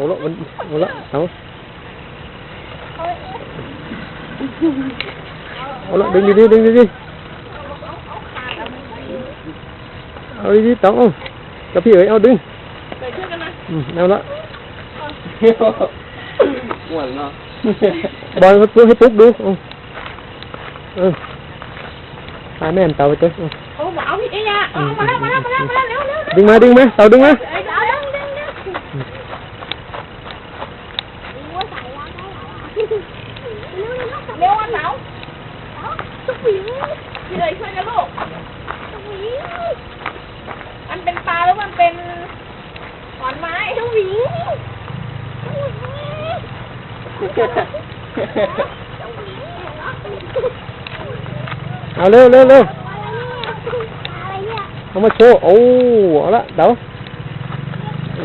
เอาละมันเอาละเอาเอาละดึงดีๆดึงดีๆเอาดีๆต้องเอากับพี่เอ๋ย เร็ววันเสาร์พี่เลยช่วยนะลูกมันเป็นปลาหรือมันเป็นขอนไม้ทุกหวีเอาเร็วเร็วเร็วเอามาโชว์โอ้เอาละเต่า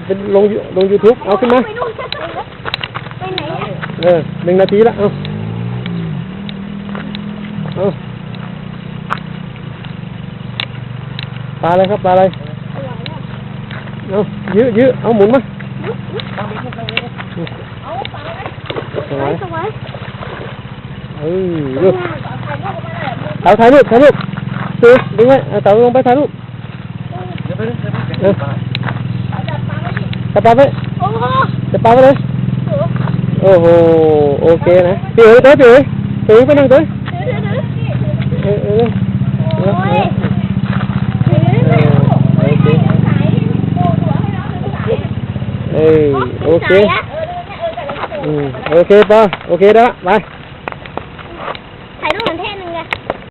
เป็นลงลงยูทูบเอาขึ้นมา เออหนึ่งนาทีละเอาเอาปลาอะไรครับปลาอะไรเอายื้อยื้อเอาหมุนมาเอาปลาอะไรสวยสวยเออดูถ่ายรูปออกมาเลยเต่าถ่ายรูปถ่ายรูปซื้อดึงไว้เอาเต่าลงไปถ่ายรูปเดี๋ยวไปเดี๋ยวไปเออจับปลาไว้ดิจับปลาไปโอ้โหจับปลาไปเลย โอ้โห โอเคนะพี่เอ๋ยเต้ยพี่เอ๋ยพี่เอ๋ยไปนั่งเต้ยเออเออเออเออโอ้ยเออโอเคถ่ายโอ้ตัวให้น้องดูถ่ายเออโอเคเออเออเออแต่ละตัวอืม โอเคป่ะโอเคแล้วไป